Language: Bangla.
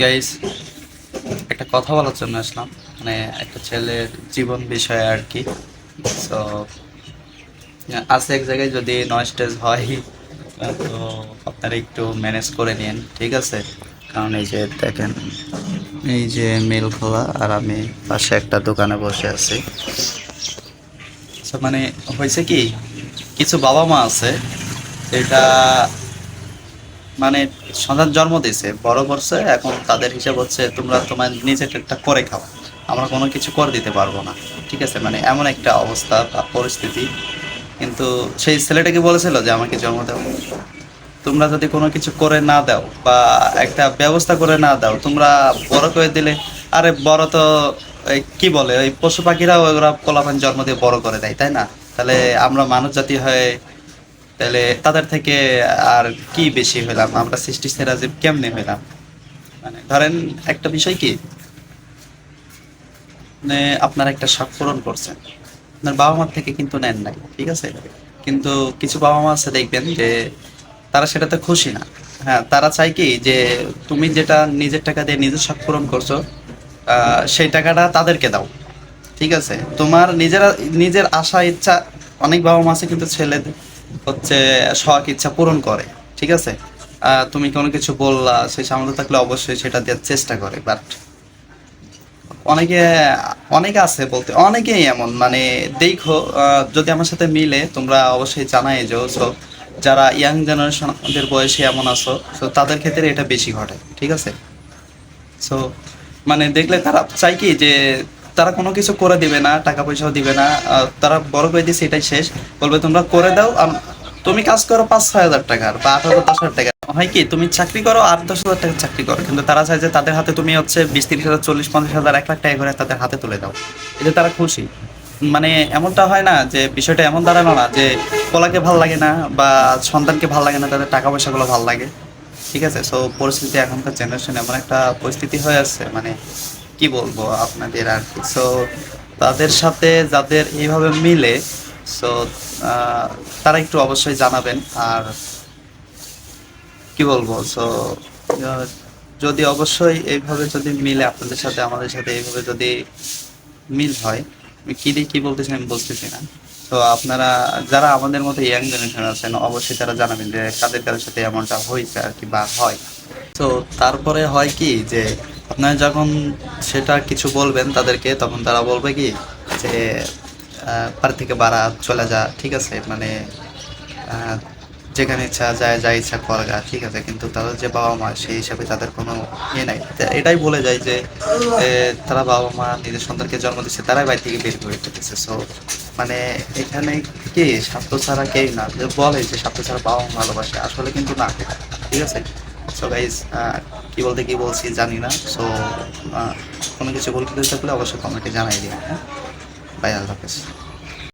গাইস একটা কথা বলার জন্য আসলাম। মানে একটা ছেলের জীবন বিষয়ে আর কি। তো আছে এক জায়গায় যদি নয় স্টেজ হয়, তো আপনারা একটু ম্যানেজ করে নিন, ঠিক আছে? কারণ এই যে দেখেন, এই যে মেল খোলা আর আমি পাশে একটা দোকানে বসে আছি। মানে হয়েছে কি, কিছু বাবা মা আছে, এটা মানে সন্তান জন্ম দিয়েছে, বড় করছে, এখন তাদের হিসাব হচ্ছে তোমরা তোমার একটা করে খাও। আমরা কোনো কিছু করে দিতে পারব না, ঠিক আছে? মানে এমন একটা অবস্থা বা পরিস্থিতি। কিন্তু সেই ছেলেটাকে বলেছিল যে আমাকে জন্ম দাও? তোমরা যদি কোনো কিছু করে না দাও বা একটা ব্যবস্থা করে না দাও, তোমরা বড় করে দিলে, আরে বড় তো কি বলে, ওই পশু পাখিরাও ওরা কলাপান জন্ম দিয়ে বড় করে দেয়, তাই না? তাহলে আমরা মানুষ জাতি হয়ে তাহলে তাদের থেকে আর কি বেশি হইলাম আমরা সৃষ্টি সেরা কেমনে হইলাম মানে ধরেন একটা বিষয় কি? মানে আপনারা একটা শখ পূরণ করছেন। আপনার বাবা মার থেকে কিন্তু নেন নাই, ঠিক আছে? কিন্তু কিছু বাবা মা আছে দেখবেন যে তারা সেটাতে খুশি না। হ্যাঁ তারা চায় কি যে তুমি যেটা নিজের টাকা দিয়ে নিজের শখ পূরণ করছ সেই টাকাটা তাদেরকে দাও, ঠিক আছে? তোমার নিজেরা, নিজের আশা, ইচ্ছা, অনেক বাবা মা আছে কিন্তু ছেলেদের হচ্ছে শখ, ইচ্ছা পূরণ করে, ঠিক আছে? তুমি কোনো কিছু বললা সেই সামর্থ্য থাকলে অবশ্যই সেটা দেওয়ার চেষ্টা করে বাট অনেকে অনেকে আছে বলতে, অনেকেই এমন মানে দেখো যদি আমার সাথে মিলে, তোমরা অবশ্যই জানাই যে সো যারা ইয়াং জেনারেশনদের বয়সে এমন আছো তো তাদের ক্ষেত্রে এটা বেশি ঘটে, ঠিক আছে? সো মানে দেখলে তারা চাই কি যে তারা কোনো কিছু করে দিবে না, টাকা পয়সাও দিবে না তারা বড় করে দিচ্ছে এটাই শেষ। বলবে, তোমরা করে দাও তুমি কাজ করো পাঁচ ছয় হাজার টাকার বা আট হাজার, দশ হাজার টাকা হয় কি, তুমি চাকরি করো, আট, দশ হাজার টাকা চাকরি করো, কিন্তু তারা চায় যে তাদের হাতে তুমি হচ্ছে বিশ, তিরিশ হাজার, চল্লিশ, পঞ্চাশ হাজার, এক লাখ টাকা করে তাদের হাতে তুলে দাও। এতে তারা খুশি। মানে এমনটা হয় না যে বিষয়টা এমন দাঁড়ানো না যে পোলাকে ভালো লাগে না বা সন্তানকে ভালো লাগে না, তাদের টাকা পয়সাগুলো ভালো লাগে। ঠিক আছে? সো পরিস্থিতি এখনকার জেনারেশন এমন একটা পরিস্থিতি হয়ে আছে মানে কি বলব আপনাদের আর কি? সো তাদের সাথে যাদের এইভাবে মিলে সো তারা একটু অবশ্যই জানাবেন আর কি বলব? সো যদি অবশ্যই এইভাবে যদি মিলে আপনাদের সাথে, আমাদের সাথে এইভাবে যদি মিল হয়, আমি কি দিয়ে কি বলতেছি আমি বুঝতেছি না। তো আপনারা, যারা আমাদের মতো ইয়াং জেনারেশন আছেন, অবশ্যই তারা জানাবেন যে কাদের কাদের সাথে এমনটা হয়েছে আর কি বা হয়। তো তারপরে হয় কি যে আপনারা যখন সেটা কিছু বলবেন তাদেরকে, তখন তারা বলবে কি যে বাড়ি থেকে বাড়া চলে যা, ঠিক আছে? মানে যেখানে ইচ্ছা যায়, যা ইচ্ছা করগা ঠিক আছে? কিন্তু তাদের যে বাবা মা, সেই হিসাবে তাদের কোনো ইয়ে নাই। এটাই বলে যায় যে তারা বাবা মা নিজের সন্তানকে জন্ম দিচ্ছে তারাই বাড়ি থেকে বের করে ফেলেছে সো মানে এখানে কি? স্বার্থ ছাড়া কেউ না। বলে যে স্বার্থ ছাড়া বাবা মা ভালোবাসে, আসলে কিন্তু না। ঠিক আছে? সো গাইজ কি বলতে কি বলছি জানি না। সো কোনো কিছু বলতে থাকলে অবশ্যই কমেন্টে জানাই দিন হ্যাঁ? বাই আল্লাহ হাফেজ।